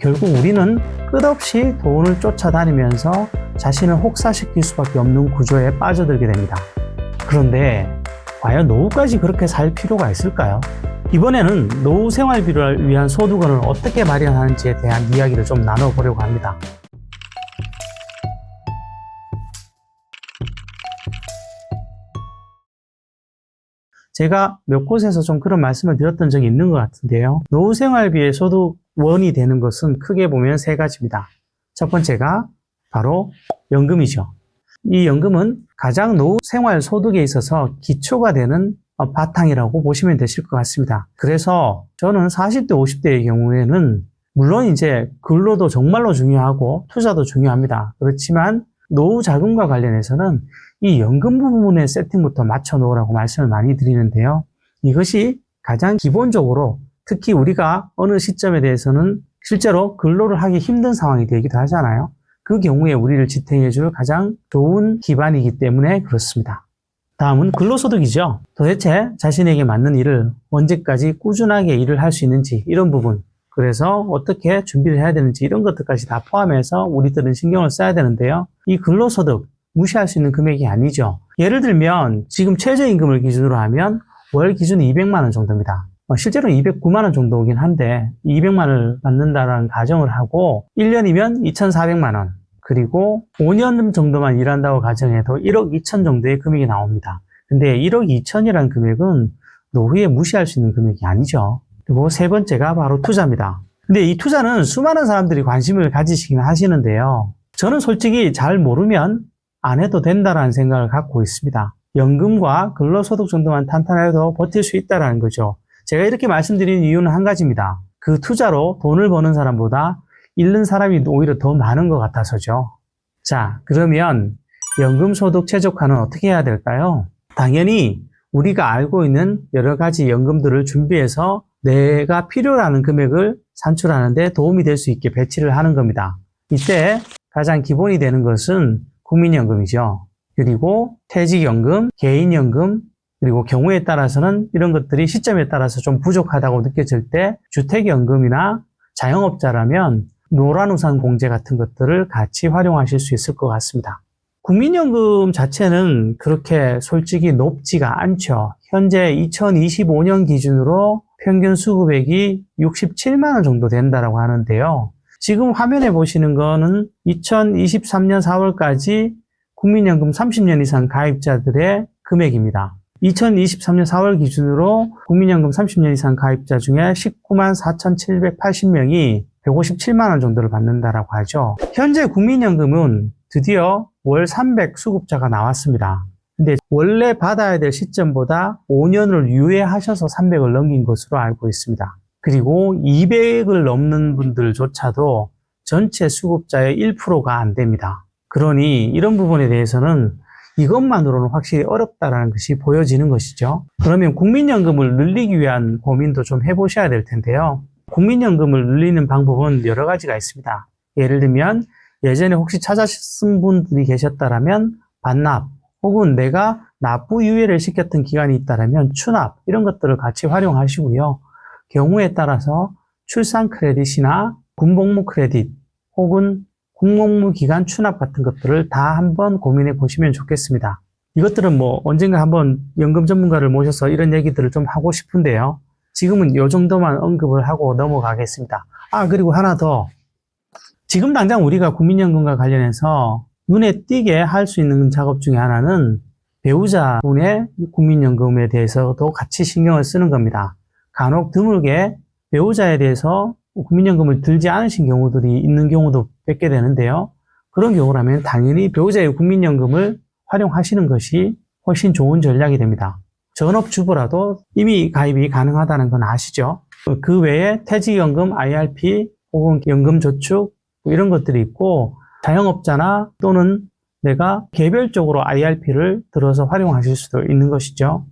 결국 우리는 끝없이 돈을 쫓아다니면서 자신을 혹사시킬 수밖에 없는 구조에 빠져들게 됩니다. 그런데 과연 노후까지 그렇게 살 필요가 있을까요? 이번에는 노후 생활비를 위한 소득원을 어떻게 마련하는지에 대한 이야기를 좀 나눠보려고 합니다. 제가 몇 곳에서 좀 그런 말씀을 드렸던 적이 있는 것 같은데요. 노후 생활비의 소득 원이 되는 것은 크게 보면 세 가지입니다. 첫 번째가 바로 연금이죠. 이 연금은 가장 노후 생활 소득에 있어서 기초가 되는 어, 바탕이라고 보시면 되실 것 같습니다. 그래서 저는 40대, 50대의 경우에는 물론 이제 근로도 정말로 중요하고 투자도 중요합니다. 그렇지만 노후 자금과 관련해서는 이 연금 부분의 세팅부터 맞춰 놓으라고 말씀을 많이 드리는데요. 이것이 가장 기본적으로 특히 우리가 어느 시점에 대해서는 실제로 근로를 하기 힘든 상황이 되기도 하잖아요. 그 경우에 우리를 지탱해 줄 가장 좋은 기반이기 때문에 그렇습니다. 다음은 근로소득이죠. 도대체 자신에게 맞는 일을 언제까지 꾸준하게 일을 할 수 있는지 이런 부분 그래서 어떻게 준비를 해야 되는지 이런 것들까지 다 포함해서 우리들은 신경을 써야 되는데요. 이 근로소득 무시할 수 있는 금액이 아니죠. 예를 들면 지금 최저임금을 기준으로 하면 월 기준 200만 원 정도입니다. 어, 실제로 209만 원 정도긴 한데 200만 원을 받는다라는 가정을 하고 1년이면 2,400만 원 그리고 5년 정도만 일한다고 가정해도 1억 2천 정도의 금액이 나옵니다. 근데 1억 2천이라는 금액은 노후에 무시할 수 있는 금액이 아니죠. 그리고 세 번째가 바로 투자입니다. 근데 이 투자는 수많은 사람들이 관심을 가지시긴 하시는데요. 저는 솔직히 잘 모르면 안 해도 된다라는 생각을 갖고 있습니다. 연금과 근로소득 정도만 탄탄해도 버틸 수 있다라는 거죠. 제가 이렇게 말씀드리는 이유는 한 가지입니다. 그 투자로 돈을 버는 사람보다 잃는 사람이 오히려 더 많은 것 같아서죠. 자, 그러면 연금소득 최적화는 어떻게 해야 될까요? 당연히 우리가 알고 있는 여러 가지 연금들을 준비해서 내가 필요로 하는 금액을 산출하는데 도움이 될 수 있게 배치를 하는 겁니다. 이때 가장 기본이 되는 것은 국민연금이죠. 그리고 퇴직연금, 개인연금, 그리고 경우에 따라서는 이런 것들이 시점에 따라서 좀 부족하다고 느껴질 때 주택연금이나 자영업자라면 노란우산 공제 같은 것들을 같이 활용하실 수 있을 것 같습니다. 국민연금 자체는 그렇게 솔직히 높지가 않죠. 현재 2025년 기준으로 평균 수급액이 67만 원 정도 된다라고 하는데요. 지금 화면에 보시는 거는 2023년 4월까지 국민연금 30년 이상 가입자들의 금액입니다. 2023년 4월 기준으로 국민연금 30년 이상 가입자 중에 19만 4,780명이 157만 원 정도를 받는다라고 하죠. 현재 국민연금은 드디어 월 300 수급자가 나왔습니다. 근데 원래 받아야 될 시점보다 5년을 유예하셔서 300을 넘긴 것으로 알고 있습니다. 그리고 200을 넘는 분들조차도 전체 수급자의 1%가 안 됩니다. 그러니 이런 부분에 대해서는 이것만으로는 확실히 어렵다라는 것이 보여지는 것이죠. 그러면 국민연금을 늘리기 위한 고민도 좀 해보셔야 될 텐데요. 국민연금을 늘리는 방법은 여러 가지가 있습니다. 예를 들면 예전에 혹시 찾아신 분들이 계셨다라면 반납 혹은 내가 납부 유예를 시켰던 기간이 있다라면 추납 이런 것들을 같이 활용하시고요. 경우에 따라서 출산 크레딧이나 군복무 크레딧 혹은 국목무 기간 추납 같은 것들을 다 한번 고민해 보시면 좋겠습니다. 이것들은 뭐 언젠가 한번 연금 전문가를 모셔서 이런 얘기들을 좀 하고 싶은데요. 지금은 이 정도만 언급을 하고 넘어가겠습니다. 아, 그리고 하나 더. 지금 당장 우리가 국민연금과 관련해서 눈에 띄게 할 수 있는 작업 중에 하나는 배우자분의 국민연금에 대해서도 같이 신경을 쓰는 겁니다. 간혹 드물게 배우자에 대해서 국민연금을 들지 않으신 경우들이 있는 경우도 뵙게 되는데요. 그런 경우라면 당연히 배우자의 국민연금을 활용하시는 것이 훨씬 좋은 전략이 됩니다. 전업주부라도 이미 가입이 가능하다는 건 아시죠? 그 외에 퇴직연금, IRP 혹은 연금저축 뭐 이런 것들이 있고 자영업자나 또는 내가 개별적으로 IRP를 들어서 활용하실 수도 있는 것이죠.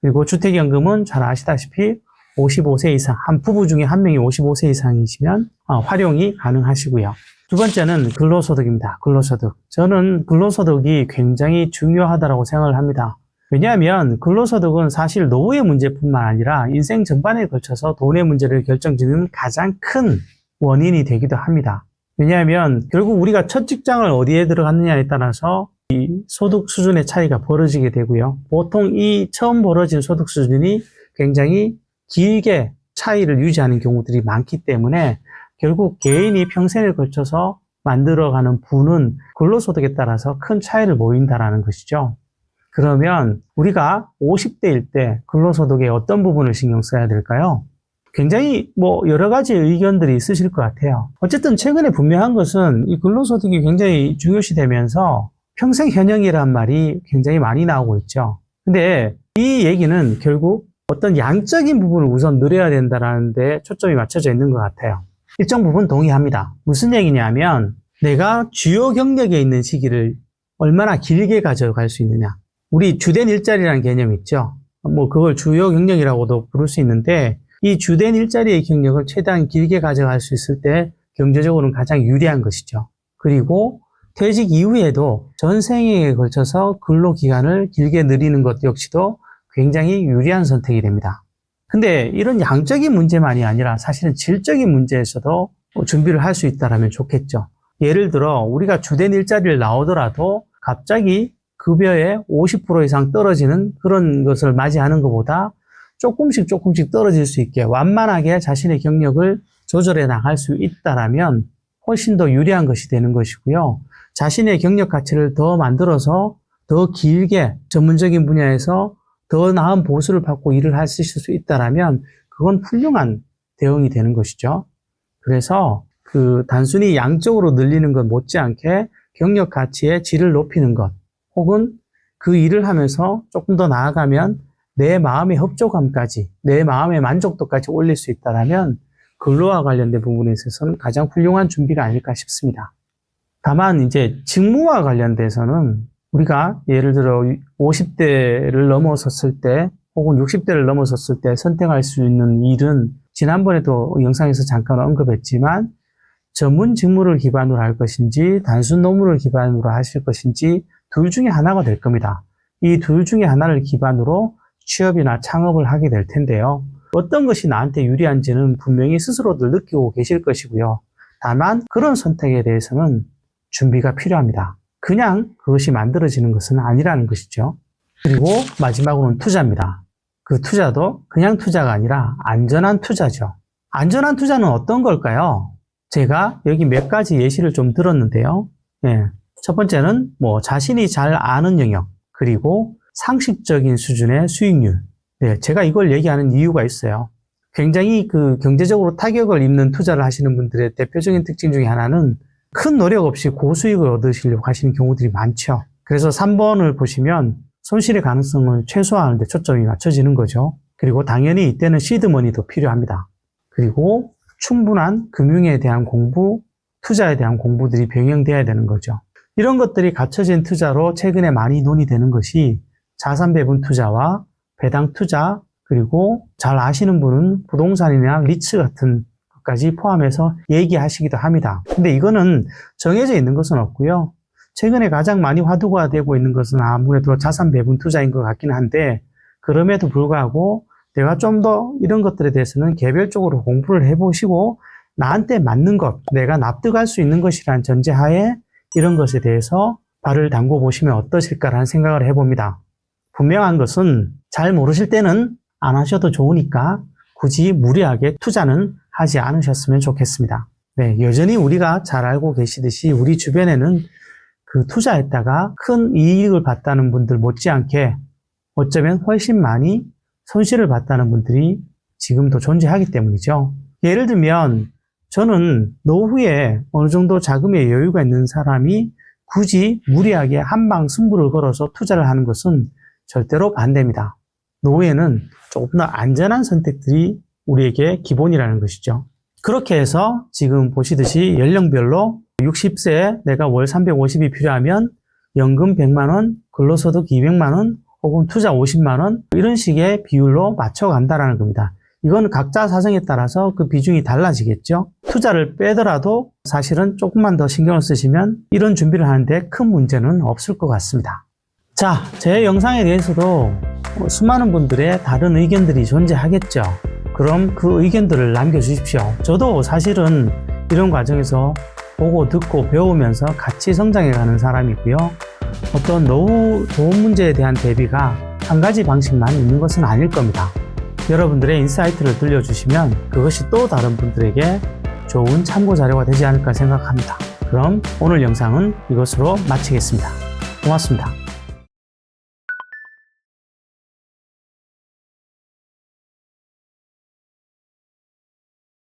그리고 주택연금은 잘 아시다시피 55세 이상, 한 부부 중에 한 명이 55세 이상이시면 어, 활용이 가능하시고요. 두 번째는 근로소득입니다. 근로소득. 저는 근로소득이 굉장히 중요하다고 생각을 합니다. 왜냐하면 근로소득은 사실 노후의 문제뿐만 아니라 인생 전반에 걸쳐서 돈의 문제를 결정짓는 가장 큰 원인이 되기도 합니다. 왜냐하면 결국 우리가 첫 직장을 어디에 들어갔느냐에 따라서 이 소득 수준의 차이가 벌어지게 되고요. 보통 이 처음 벌어진 소득 수준이 굉장히 길게 차이를 유지하는 경우들이 많기 때문에 결국 개인이 평생을 거쳐서 만들어가는 부는 근로소득에 따라서 큰 차이를 보인다라는 것이죠. 그러면 우리가 50대일 때 근로소득의 어떤 부분을 신경 써야 될까요? 굉장히 뭐 여러 가지 의견들이 있으실 것 같아요. 어쨌든 최근에 분명한 것은 이 근로소득이 굉장히 중요시 되면서 평생 현역이란 말이 굉장히 많이 나오고 있죠. 근데 이 얘기는 결국 어떤 양적인 부분을 우선 늘려야 된다라는 데 초점이 맞춰져 있는 것 같아요. 일정 부분 동의합니다. 무슨 얘기냐면 내가 주요 경력에 있는 시기를 얼마나 길게 가져갈 수 있느냐. 우리 주된 일자리라는 개념 있죠. 뭐 그걸 주요 경력이라고도 부를 수 있는데 이 주된 일자리의 경력을 최대한 길게 가져갈 수 있을 때 경제적으로는 가장 유리한 것이죠. 그리고 퇴직 이후에도 전생에 걸쳐서 근로 기간을 길게 늘리는 것 역시도 굉장히 유리한 선택이 됩니다. 근데 이런 양적인 문제만이 아니라 사실은 질적인 문제에서도 준비를 할 수 있다면 좋겠죠. 예를 들어 우리가 주된 일자리를 나오더라도 갑자기 급여의 50% 이상 떨어지는 그런 것을 맞이하는 것보다 조금씩 조금씩 떨어질 수 있게 완만하게 자신의 경력을 조절해 나갈 수 있다라면 훨씬 더 유리한 것이 되는 것이고요. 자신의 경력 가치를 더 만들어서 더 길게 전문적인 분야에서 더 나은 보수를 받고 일을 할수 있을 수 있다라면 그건 훌륭한 대응이 되는 것이죠. 그래서 그 단순히 양적으로 늘리는 것 못지않게 경력 가치의 질을 높이는 것 혹은 그 일을 하면서 조금 더 나아가면 내 마음의 협조감까지 내 마음의 만족도까지 올릴 수 있다라면 근로와 관련된 부분에 있어서는 가장 훌륭한 준비가 아닐까 싶습니다. 다만 이제 직무와 관련돼서는 우리가 예를 들어 50대를 넘어섰을 때 혹은 60대를 넘어섰을 때 선택할 수 있는 일은 지난번에도 영상에서 잠깐 언급했지만 전문 직무를 기반으로 할 것인지 단순 논문을 기반으로 하실 것인지 둘 중에 하나가 될 겁니다. 이 둘 중에 하나를 기반으로 취업이나 창업을 하게 될 텐데요. 어떤 것이 나한테 유리한지는 분명히 스스로들 느끼고 계실 것이고요. 다만 그런 선택에 대해서는 준비가 필요합니다. 그냥 그것이 만들어지는 것은 아니라는 것이죠. 그리고 마지막으로는 투자입니다. 그 투자도 그냥 투자가 아니라 안전한 투자죠. 안전한 투자는 어떤 걸까요? 제가 여기 몇 가지 예시를 좀 들었는데요. 예. 첫 번째는 뭐 자신이 잘 아는 영역, 그리고 상식적인 수준의 수익률. 네, 제가 이걸 얘기하는 이유가 있어요. 굉장히 그 경제적으로 타격을 입는 투자를 하시는 분들의 대표적인 특징 중에 하나는 큰 노력 없이 고수익을 얻으시려고 하시는 경우들이 많죠. 그래서 3번을 보시면 손실의 가능성을 최소화하는 데 초점이 맞춰지는 거죠. 그리고 당연히 이때는 시드머니도 필요합니다. 그리고 충분한 금융에 대한 공부, 투자에 대한 공부들이 병행돼야 되는 거죠. 이런 것들이 갖춰진 투자로 최근에 많이 논의되는 것이 자산 배분 투자와 배당 투자, 그리고 잘 아시는 분은 부동산이나 리츠 같은 것 까지 포함해서 얘기하시기도 합니다. 근데 이거는 정해져 있는 것은 없고요. 최근에 가장 많이 화두가 되고 있는 것은 아무래도 자산 배분 투자인 것 같기는 한데 그럼에도 불구하고 내가 좀 더 이런 것들에 대해서는 개별적으로 공부를 해보시고 나한테 맞는 것, 내가 납득할 수 있는 것이란 전제하에 이런 것에 대해서 발을 담궈 보시면 어떠실까라는 생각을 해봅니다. 분명한 것은 잘 모르실 때는 안 하셔도 좋으니까 굳이 무리하게 투자는 하지 않으셨으면 좋겠습니다. 네, 여전히 우리가 잘 알고 계시듯이 우리 주변에는 그 투자했다가 큰 이익을 봤다는 분들 못지않게 어쩌면 훨씬 많이 손실을 봤다는 분들이 지금도 존재하기 때문이죠. 예를 들면 저는 노후에 어느 정도 자금의 여유가 있는 사람이 굳이 무리하게 한방 승부를 걸어서 투자를 하는 것은 절대로 반대입니다. 노후에는 조금 더 안전한 선택들이 우리에게 기본이라는 것이죠. 그렇게 해서 지금 보시듯이 연령별로 60세에 내가 월 350이 필요하면 연금 100만원, 근로소득 200만원, 혹은 투자 50만원, 이런 식의 비율로 맞춰간다라는 겁니다. 이건 각자 사정에 따라서 그 비중이 달라지겠죠. 투자를 빼더라도 사실은 조금만 더 신경을 쓰시면 이런 준비를 하는데 큰 문제는 없을 것 같습니다. 자, 제 영상에 대해서도 수많은 분들의 다른 의견들이 존재하겠죠. 그럼 그 의견들을 남겨주십시오. 저도 사실은 이런 과정에서 보고 듣고 배우면서 같이 성장해가는 사람이고요. 어떤 노후 도움 문제에 대한 대비가 한 가지 방식만 있는 것은 아닐 겁니다. 여러분들의 인사이트를 들려주시면 그것이 또 다른 분들에게 좋은 참고 자료가 되지 않을까 생각합니다. 그럼 오늘 영상은 이것으로 마치겠습니다. 고맙습니다.